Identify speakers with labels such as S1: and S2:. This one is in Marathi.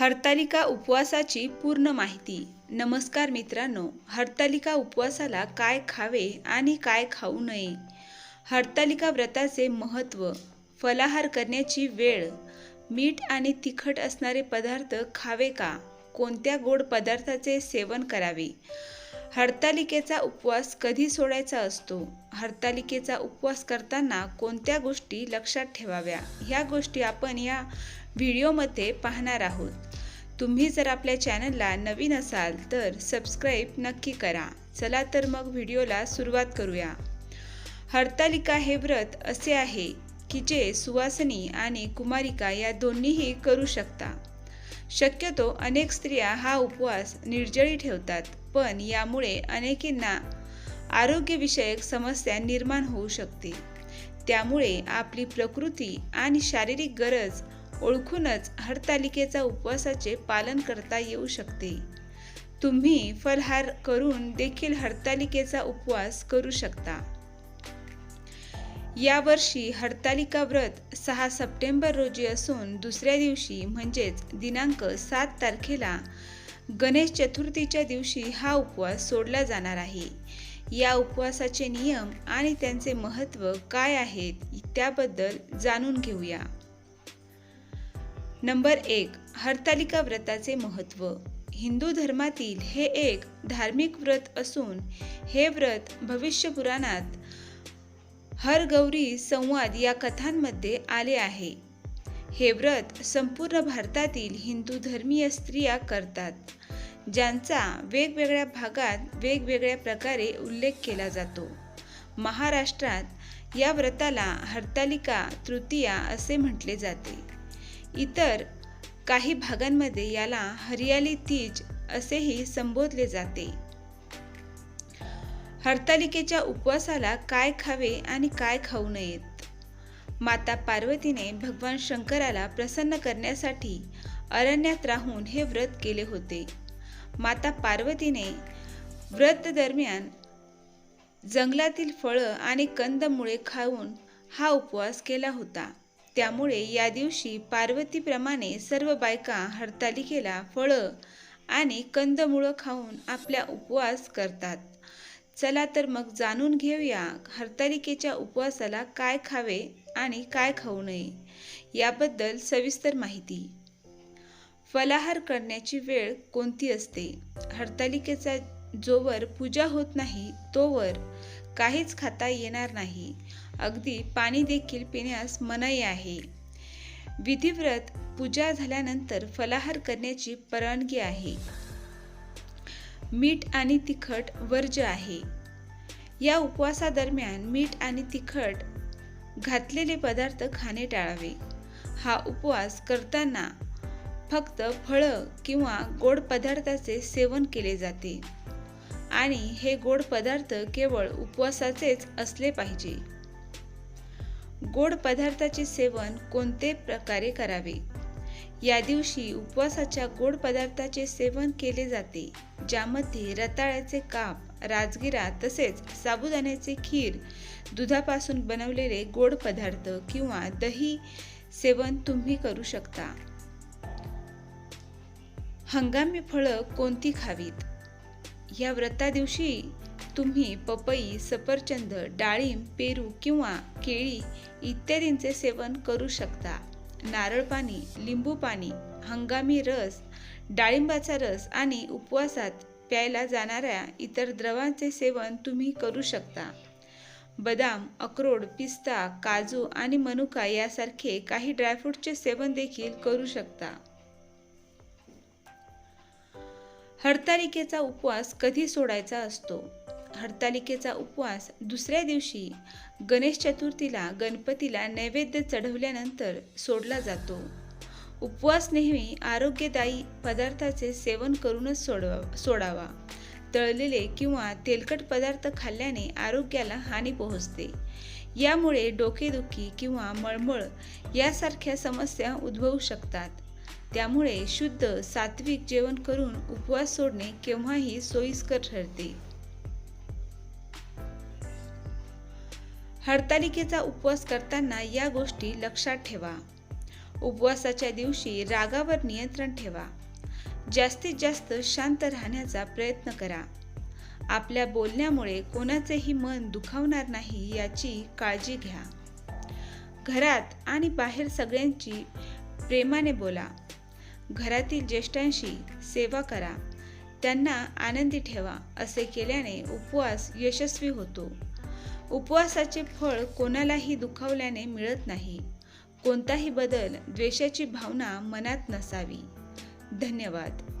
S1: हरतालिका उपवासाची पूर्ण माहिती. नमस्कार मित्रांनो हरतालिका उपवासाला काय खावे आणि काय खाऊ नये? हरतालिका व्रताचे महत्त्व फलाहार करण्याची वेळ मीठ आणि तिखट असणारे पदार्थ खावे का? कोणत्या गोड पदार्थाचे सेवन करावे? हरतालिकेचा उपवास कधी सोडायचा असतो? हरतालिकेचा उपवास करताना कोणत्या गोष्टी लक्षात ठेवाव्या? ह्या गोष्टी आपण या व्हिडिओमध्ये पाहणार आहोत. तुम्ही जर आपल्या चॅनलला नवीन असाल तर सबस्क्राईब नक्की करा. चला तर मग व्हिडिओला सुरुवात करूया. हरतालिका हे व्रत असे आहे की जे सुवासनी आणि कुमारिका या दोन्हीही करू शकता. शक्यतो अनेक स्त्रिया हा उपवास निर्जळी ठेवतात पण यामुळे अनेकींना आरोग्यविषयक समस्या निर्माण होऊ शकते. त्यामुळे आपली प्रकृती आणि शारीरिक गरज ओळखूनच हरतालिकेचा उपवासाचे पालन करता येऊ शकते. तुम्ही फलहार करून देखील हरतालिकेचा उपवास करू शकता. यावर्षी हरतालिका व्रत सहा सप्टेंबर रोजी असून दुसऱ्या दिवशी म्हणजेच दिनांक सात तारखेला गणेश चतुर्थीच्या दिवशी हा उपवास सोडला जाणार आहे. या उपवासाचे नियम आणि त्यांचे महत्त्व काय आहेत त्याबद्दल जाणून घेऊया. नंबर एक हरतालिका व्रताचे महत्त्व. हिंदू धर्मातील हे एक धार्मिक व्रत असून हे व्रत भविष्य पुराणात हर गौरी संवाद या कथांमध्ये आले आहे. हे व्रत संपूर्ण भारतातील हिंदू धर्मीय स्त्रिया करतात ज्यांचा वेगवेगळ्या भागात वेगवेगळ्या प्रकारे उल्लेख केला जातो. महाराष्ट्रात या व्रताला हरतालिका तृतीया असे म्हटले जाते. इतर काही भागांमध्ये याला हरियाली तीज असेही संबोधले जाते. हरतालिकेच्या उपवासाला काय खावे आणि काय खाऊ नयेत? माता पार्वतीने भगवान शंकराला प्रसन्न करण्यासाठी अरण्यात राहून हे व्रत केले होते. माता पार्वतीने व्रत दरम्यान जंगलातील फळं आणि कंदमुळे खाऊन हा उपवास केला होता. त्यामुळे या दिवशी पार्वतीप्रमाणे सर्व बायका हरतालिकेला फळं आणि कंदमुळं खाऊन आपल्या उपवास करतात. चला तर मग जाणून घेऊया हरतालिकेच्या उपवासाला काय खावे आणि काय खाऊ नये याबद्दल सविस्तर माहिती. फलाहार करण्याची वेळ कोणती असते? हरतालिकेचा जोवर पूजा होत नाही तोवर काहीच खाता येणार नाही. अगदी पाणी देखील पिण्यास मनाई आहे. विधिव्रत पूजा झाल्यानंतर फलाहार करण्याची परवानगी आहे. मीठ आणि तिखट वर्ज्य आहे. या उपवासादरम्यान मीठ आणि तिखट घातलेले पदार्थ खाणे टाळावे. हा उपवास करताना फक्त फळं किंवा गोड पदार्थाचे सेवन केले जाते. आणि हे गोड पदार्थ केवळ उपवासाचेच असले पाहिजे. गोड पदार्थाचे सेवन कोणते प्रकारे करावे? या दिवशी उपवासाच्या गोड पदार्थाचे सेवन केले जाते ज्यामध्ये रताळ्याचे काप राजगिरा तसेच साबुदाण्याचे खीर दुधापासून बनवलेले गोड पदार्थ किंवा दही सेवन तुम्ही करू शकता. हंगामी फळं कोणती खावीत? या व्रता दिवशी तुम्ही पपई सफरचंद डाळिंब पेरू किंवा केळी इत्यादींचे सेवन करू शकता. नारळ पाणी लिंबू पाणी हंगामी रस डाळिंबाचा रस आणि उपवासात प्यायला जाणाऱ्या इतर द्रवांचे सेवन तुम्ही करू शकता. बदाम अक्रोड पिस्ता काजू आणि मनुका यासारखे काही ड्रायफ्रूटचे सेवन देखील करू शकता. हरतालिकेचा उपवास कधी सोडायचा असतो? हरतालिकेचा उपवास दुसऱ्या दिवशी गणेश चतुर्थीला गणपतीला नैवेद्य चढवल्यानंतर सोडला जातो. उपवास नेहमी आरोग्यदायी पदार्थाचे सेवन करूनच सोडवा सोडावा. तळलेले किंवा तेलकट पदार्थ खाल्ल्याने आरोग्याला हानी पोहोचते. यामुळे डोकेदुखी किंवा मळमळ यासारख्या समस्या उद्भवू शकतात. त्यामुळे शुद्ध सात्विक जेवण करून उपवास सोडणे केव्हाही सोयीस्कर ठरते. हरतालिकेचा उपवास करताना या गोष्टी लक्षात ठेवा. उपवासाच्या दिवशी रागावर नियंत्रण ठेवा. जास्तीत जास्त शांत राहण्याचा प्रयत्न करा. आपल्या बोलण्यामुळे कोणाचेही मन दुखावणार नाही याची काळजी घ्या. घरात आणि बाहेर सगळ्यांची प्रेमाने बोला. घरातील ज्येष्ठांशी सेवा करा. त्यांना आनंदी ठेवा असे केल्याने उपवास यशस्वी होतो. उपवासाचे फळ कोणालाही दुखावल्याने मिळत नाही. कोणताही बदल द्वेषाची भावना मनात नसावी. धन्यवाद.